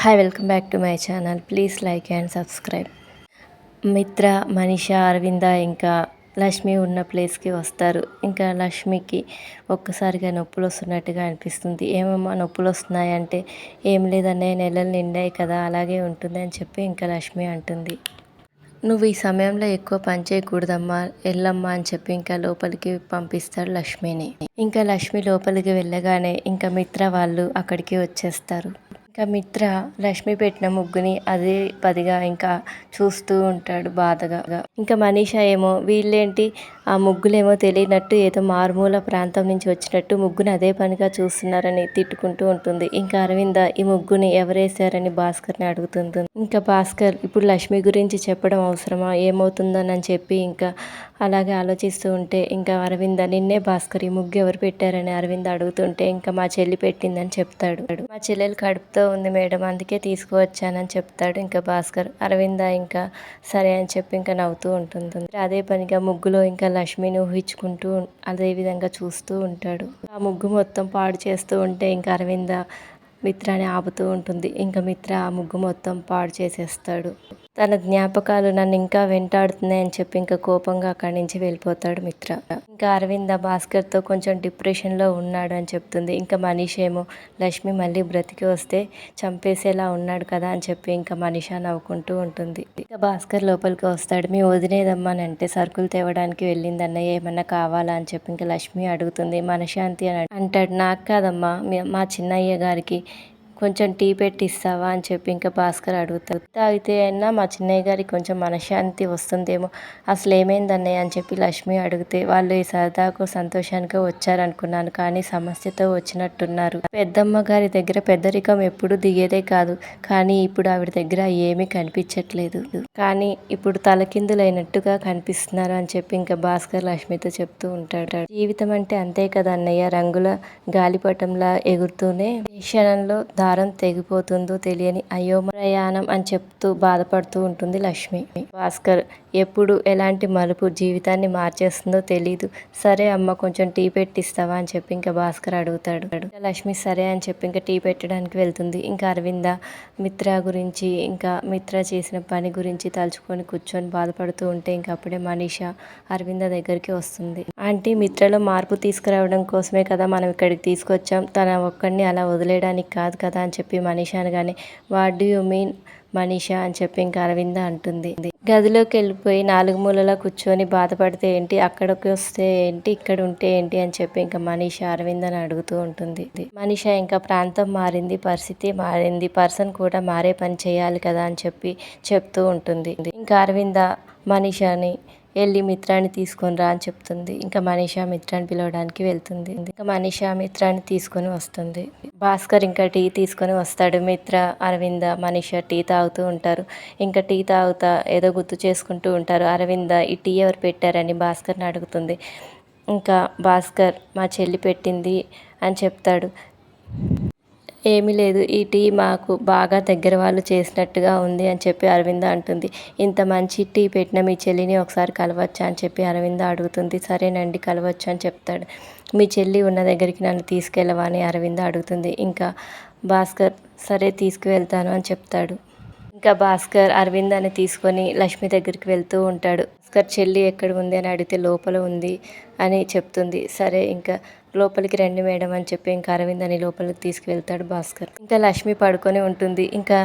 Hi welcome back to my channel please like and subscribe Mitra Manisha Aravinda ఇంకా లక్ష్మి ఉన్న ప్లేస్కి వస్తారు. ఇంకా లక్ష్మికి ఒక్కసారిగా నొప్పులు వస్తున్నట్టుగా అనిపిస్తుంది. ఏమమ్మా నొప్పులు వస్తున్నాయంటే ఏం లేదనే నెలలు నిండాయి కదా అలాగే ఉంటుంది అని చెప్పి ఇంకా లక్ష్మి అంటుంది. నువ్వు ఈ సమయంలో ఎక్కువ పని చేయకూడదమ్మా వెళ్ళమ్మా అని చెప్పి ఇంకా లోపలికి పంపిస్తాడు లక్ష్మిని. ఇంకా లక్ష్మి లోపలికి వెళ్ళగానే ఇంకా మిత్ర వాళ్ళు అక్కడికి వచ్చేస్తారు. ఇంకా మిత్ర లక్ష్మి పెట్టిన ముగ్గుని అదే పదిగా ఇంకా చూస్తూ ఉంటాడు బాధగా. ఇంకా మనీష ఏమో వీళ్ళేంటి ఆ ముగ్గులేమో తెలియనట్టు ఏదో మారుమూల ప్రాంతం నుంచి వచ్చినట్టు ముగ్గుని అదే పనిగా చూస్తున్నారని తిట్టుకుంటూ ఉంటుంది. ఇంకా అరవింద ఈ ముగ్గుని ఎవరేశారని భాస్కర్ని అడుగుతుంది ఇంకా భాస్కర్ ఇప్పుడు లక్ష్మి గురించి చెప్పడం అవసరమా? ఏమవుతుందని చెప్పి ఇంకా అలాగే ఆలోచిస్తూ ఉంటే ఇంకా అరవింద నిన్నే భాస్కర్ ఈ ముగ్గు ఎవరు పెట్టారని అరవింద అడుగుతుంటే ఇంకా మా చెల్లి పెట్టిందని చెప్తాడు. మా చెల్లెలు కడుపుతో ఉంది మేడం అందుకే తీసుకువచ్చానని చెప్తాడు ఇంకా భాస్కర్. అరవింద ఇంకా సరే అని చెప్పి ఇంకా నవ్వుతూ ఉంటుంది. అదే పనిగా ముగ్గులో ఇంకా లక్ష్మిని ఊహించుకుంటూ అదే విధంగా చూస్తూ ఉంటాడు. ఆ ముగ్గు మొత్తం పాడు చేస్తూ ఉంటే ఇంకా అరవింద మిత్రాని ఆపుతూ ఉంటుంది. ఇంకా మిత్ర ఆ ముగ్గు మొత్తం పాడు చేసేస్తాడు. తన జ్ఞాపకాలు నన్ను ఇంకా వెంటాడుతున్నాయని చెప్పి ఇంకా కోపంగా అక్కడి నుంచి వెళ్ళిపోతాడు మిత్ర. ఇంకా అరవింద భాస్కర్తో కొంచెం డిప్రెషన్లో ఉన్నాడు అని చెప్తుంది. ఇంకా మనీష్ ఏమో లక్ష్మి మళ్ళీ బ్రతికి వస్తే చంపేసేలా ఉన్నాడు కదా అని చెప్పి ఇంకా మనీష నవ్వుకుంటూ ఉంటుంది. ఇంకా భాస్కర్ లోపలికి వస్తాడు. మీ వదిలేదమ్మా అంటే సరుకులు తేవడానికి వెళ్ళింది అన్నయ్య ఏమన్నా కావాలా అని చెప్పి ఇంకా లక్ష్మి అడుగుతుంది. మనశాంతి అని అంటాడు. నాకు కాదమ్మా మా చిన్నయ్య గారికి కొంచెం టీ పెట్టి ఇస్తావా అని చెప్పి ఇంకా భాస్కర్ అడుగుతాడు. తాగితే అయినా మా చిన్నయ్య గారికి కొంచెం మనశ్శాంతి వస్తుందేమో. అసలు ఏమైంది అన్నయ్య అని చెప్పి లక్ష్మి అడిగితే వాళ్ళు ఈ సరదాకు సంతోషానికి వచ్చారనుకున్నాను కానీ సమస్యతో వచ్చినట్టున్నారు. పెద్దమ్మ గారి దగ్గర పెద్దరికం ఎప్పుడు దిగేదే కాదు కానీ ఇప్పుడు ఆవిడ దగ్గర ఏమీ కనిపించట్లేదు. కానీ ఇప్పుడు తలకిందులైనట్టుగా కనిపిస్తున్నారు అని చెప్పి ఇంకా భాస్కర్ లక్ష్మితో చెప్తూ ఉంటాడు. జీవితం అంటే అంతే కదా అన్నయ్య. రంగుల గాలిపటంలా ఎగురుతూనే క్షణంలో దారం తెగిపోతుందో తెలియని అయోమయానం అని చెప్తూ బాధపడుతూ ఉంటుంది లక్ష్మి. భాస్కర్ ఎప్పుడు ఎలాంటి మలుపు జీవితాన్ని మార్చేస్తుందో తెలీదు. సరే అమ్మ కొంచెం టీ పెట్టిస్తావా అని చెప్పి ఇంకా భాస్కర్ అడుగుతాడు. లక్ష్మి సరే అని చెప్పి ఇంకా టీ పెట్టడానికి వెళ్తుంది. ఇంకా అరవింద మిత్ర గురించి ఇంకా మిత్ర చేసిన పని గురించి తలుచుకొని కూర్చొని బాధపడుతూ ఉంటే ఇంకా అప్పుడే మనీష అరవింద దగ్గరికి వస్తుంది. ఆంటీ మిత్రలో మార్పు తీసుకురావడం కోసమే కదా మనం ఇక్కడికి తీసుకొచ్చాం. తన ఒక్కడిని అలా వదిలేయడానికి కాదు కదా. అని చెప్పి మనీష అనగానే what do you mean Manisha? అని చెప్పి ఇంకా అరవింద అంటుంది. గదిలోకి వెళ్ళిపోయి నాలుగు మూలలా కూర్చొని బాధపడితే ఏంటి అక్కడికి వస్తే ఏంటి ఇక్కడ ఉంటే ఏంటి? అని చెప్పి ఇంకా మనీష అని అడుగుతూ ఉంటుంది. మనీష ఇంకా ప్రాంతం మారింది పరిస్థితి మారింది పర్సన్ కూడా మారే పని చేయాలి కదా అని చెప్పి చెప్తూ ఉంటుంది. ఇంకా అరవింద మనీషాని వెళ్ళి మిత్రాన్ని తీసుకొని రా అని చెప్తుంది. ఇంకా మనీషా మిత్రాన్ని పిలవడానికి వెళ్తుంది. ఇంకా మనీషా మిత్రాన్ని తీసుకొని వస్తుంది. భాస్కర్ ఇంకా టీ తీసుకొని వస్తాడు. మిత్ర అరవింద మనీషా టీ తాగుతూ ఉంటారు. ఇంకా టీ తాగుతా ఏదో గుర్తు చేసుకుంటూ ఉంటారు. అరవింద ఈ టీ ఎవరు పెట్టారని భాస్కర్ని అడుగుతుంది. ఇంకా భాస్కర్ మా చెల్లి పెట్టింది అని చెప్తాడు. ఏమీ లేదు. ఈ టీ మాకు బాగా దగ్గర వాళ్ళు చేసినట్టుగా ఉంది అని చెప్పి అరవింద అంటుంది. ఇంత మంచి టీ పెట్టిన మీ చెల్లిని ఒకసారి కలవచ్చా అని చెప్పి అరవింద అడుగుతుంది. సరేనండి కలవచ్చు అని చెప్తాడు. మీ చెల్లి ఉన్న దగ్గరికి నన్ను తీసుకెళ్ళవా అని అరవింద అడుగుతుంది. ఇంకా భాస్కర్ సరే తీసుకువెళ్తాను అని చెప్తాడు. ఇంకా భాస్కర్ అరవింద్ అని తీసుకొని లక్ష్మి దగ్గరికి వెళ్తూ ఉంటాడు. భాస్కర్ చెల్లి ఎక్కడ ఉంది అని అడిగితే లోపల ఉంది అని చెప్తుంది. సరే ఇంకా లోపలికి రండి మేడం అని చెప్పి ఇంకా అరవింద్ అని లోపలికి తీసుకువెళ్తాడు భాస్కర్. ఇంకా లక్ష్మి పడుకొని ఉంటుంది. ఇంకా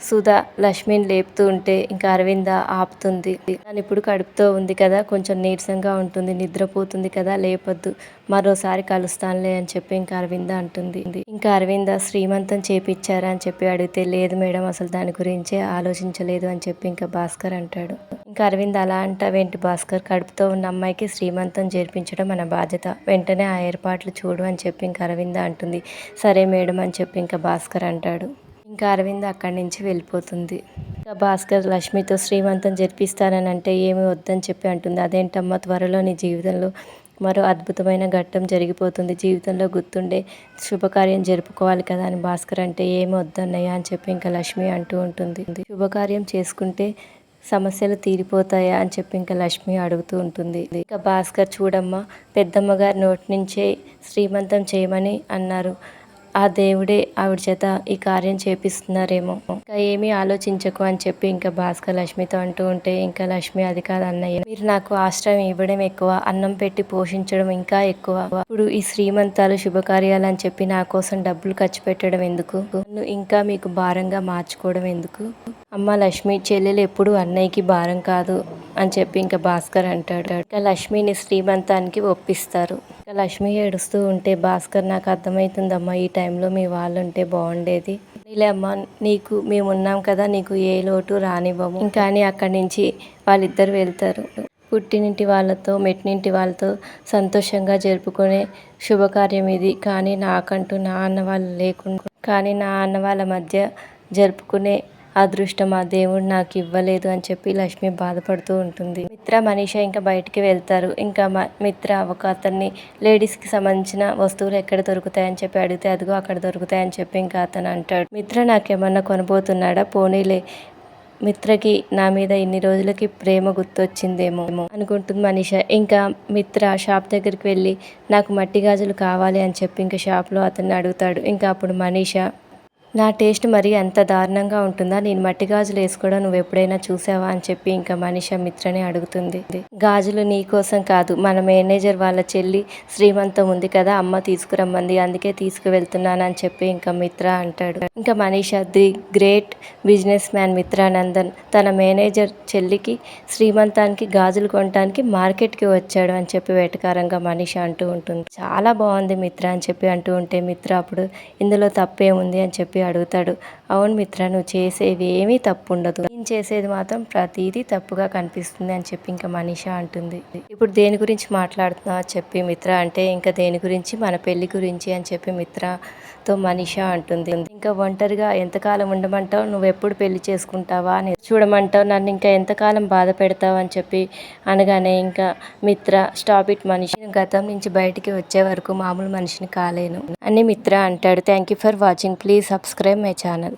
సుధా లక్ష్మిని లేపుతూ ఉంటే ఇంకా అరవింద ఆపుతుంది. తను ఇప్పుడు కడుపుతో ఉంది కదా కొంచెం నీరసంగా ఉంటుంది నిద్రపోతుంది కదా లేపొద్దు మరోసారి కలుస్తానులే అని చెప్పి ఇంకా అరవింద అంటుంది. ఇంకా అరవింద శ్రీమంతం చేపించారా అని చెప్పి అడిగితే లేదు మేడం అసలు దాని గురించే ఆలోచించలేదు అని చెప్పి ఇంకా భాస్కర్ అంటాడు. ఇంకా అరవింద్ అలా అంటావేంటి భాస్కర్ కడుపుతో ఉన్న అమ్మాయికి శ్రీమంతం చేర్పించడం మన బాధ్యత. వెంటనే ఆ ఏర్పాట్లు చూడు అని చెప్పి ఇంకా అరవింద అంటుంది. సరే మేడం అని చెప్పి ఇంకా భాస్కర్ అంటాడు. ఇంకా అరవింద్ అక్కడి నుంచి వెళ్ళిపోతుంది. ఇంకా భాస్కర్ లక్ష్మితో శ్రీమంతం జరిపిస్తానని అంటే ఏమి వద్దని చెప్పి అంటుంది. అదేంటమ్మా త్వరలో నీ జీవితంలో మరో అద్భుతమైన ఘట్టం జరిగిపోతుంది. జీవితంలో గుర్తుండే శుభకార్యం జరుపుకోవాలి కదా అని భాస్కర్ అంటే ఏమి వద్దన్నయ్యా అని చెప్పి ఇంకా లక్ష్మి అంటూ ఉంటుంది. శుభకార్యం చేసుకుంటే సమస్యలు తీరిపోతాయా అని చెప్పి ఇంకా లక్ష్మి అడుగుతూ ఉంటుంది. ఇంకా భాస్కర్ చూడమ్మా పెద్దమ్మ గారి నోటి నుంచే శ్రీమంతం చేయమని అన్నారు. ఆ దేవుడే ఆవిడ చేత ఈ కార్యం చేపిస్తున్నారేమో. ఇంకా ఏమీ ఆలోచించకు అని చెప్పి ఇంకా భాస్కర్ లక్ష్మితో అంటూ ఉంటే ఇంకా లక్ష్మి అది కాదు అన్నయ్య మీరు నాకు ఆశ్రయం ఇవ్వడం ఎక్కువ అన్నం పెట్టి పోషించడం ఇంకా ఎక్కువ. ఇప్పుడు ఈ శ్రీమంతాలు శుభకార్యాలు అని చెప్పి నా కోసం డబ్బులు ఖర్చు పెట్టడం ఎందుకు? నన్ను ఇంకా మీకు భారంగా మార్చుకోవడం ఎందుకు? అమ్మ లక్ష్మి చెల్లెలు ఎప్పుడు అన్నయ్యకి భారం కాదు అని చెప్పి ఇంకా భాస్కర్ అంటాడు. ఇంకా లక్ష్మిని శ్రీమంతానికి ఒప్పిస్తారు. ఇంకా లక్ష్మి ఏడుస్తూ ఉంటే భాస్కర్ నాకు అర్థమవుతుందమ్మా ఈ టైంలో మీ వాళ్ళు ఉంటే బాగుండేది. ఇలా అమ్మ నీకు మేమున్నాం కదా నీకు ఏ లోటు రానివ్వము. ఇంకా అని అక్కడి నుంచి వాళ్ళిద్దరు వెళ్తారు. పుట్టినింటి వాళ్ళతో మెట్టినింటి వాళ్ళతో సంతోషంగా జరుపుకునే శుభకార్యం ఇది. కానీ నాకంటూ నా అన్న వాళ్ళు లేకుండా కానీ నా అన్న వాళ్ళ మధ్య జరుపుకునే అదృష్టం ఆ దేవుడు నాకు ఇవ్వలేదు అని చెప్పి లక్ష్మి బాధపడుతూ ఉంటుంది. మిత్ర మనీష ఇంకా బయటికి వెళ్తారు. ఇంకా మ మిత్ర ఒక అతన్ని లేడీస్కి సంబంధించిన వస్తువులు ఎక్కడ దొరుకుతాయని చెప్పి అడిగితే అదిగో అక్కడ దొరుకుతాయని చెప్పి ఇంకా అతను అంటాడు. మిత్ర నాకేమన్నా కొనబోతున్నాడా? పోనీలే. మిత్రకి నా మీద ఇన్ని రోజులకి ప్రేమ గుర్తొచ్చిందేమో అనుకుంటుంది మనీష. ఇంకా మిత్ర షాప్ దగ్గరికి వెళ్ళి నాకు మట్టి గాజులు కావాలి అని చెప్పి ఇంకా షాప్లో అతన్ని అడుగుతాడు. ఇంకా అప్పుడు మనీష నా టేస్ట్ మరి అంత దారుణంగా ఉంటుందా? నేను మట్టి గాజులు వేసుకోవడం నువ్వు ఎప్పుడైనా చూసావా? అని చెప్పి ఇంకా మనిష మిత్రని అడుగుతుంది. గాజులు నీ కోసం కాదు మన మేనేజర్ వాళ్ళ చెల్లి శ్రీమంతం ఉంది కదా అమ్మ తీసుకురమ్మంది అందుకే తీసుకువెళ్తున్నాను అని చెప్పి ఇంకా మిత్ర అంటాడు. ఇంకా Manisha the great businessman Mitranandan తన మేనేజర్ చెల్లికి శ్రీమంతానికి గాజులు కొనడానికి మార్కెట్కి వచ్చాడు అని చెప్పి వెటకారంగా మనీష అంటూ ఉంటుంది. చాలా బాగుంది మిత్ర అని చెప్పి అంటూ ఉంటే మిత్ర అప్పుడు ఇందులో తప్పేముంది? అని చెప్పి అడుగుతాడు. అవును మిత్ర నువ్వు చేసేవి ఏమీ తప్పు ఉండదు నేను చేసేది మాత్రం ప్రతిదీ తప్పుగా కనిపిస్తుంది అని చెప్పి ఇంకా మనీష అంటుంది. ఇప్పుడు దేని గురించి మాట్లాడుతున్నా చెప్పి మిత్ర అంటే ఇంకా దేని గురించి? మన పెళ్ళి గురించి అని చెప్పి మిత్రతో మనీష అంటుంది. ఇంకా ఒంటరిగా ఎంతకాలం ఉండమంటావు? నువ్వు ఎప్పుడు పెళ్ళి చేసుకుంటావా అని చూడమంటావు. నన్ను ఇంకా ఎంతకాలం బాధ పెడతావు అని చెప్పి అనగానే ఇంకా మిత్ర స్టాప్ ఇట్ మనిషి గతం నుంచి బయటికి వచ్చే వరకు మామూలు మనిషిని కాలేను అని మిత్ర అంటాడు. Thank you for watching. Please subscribe my channel.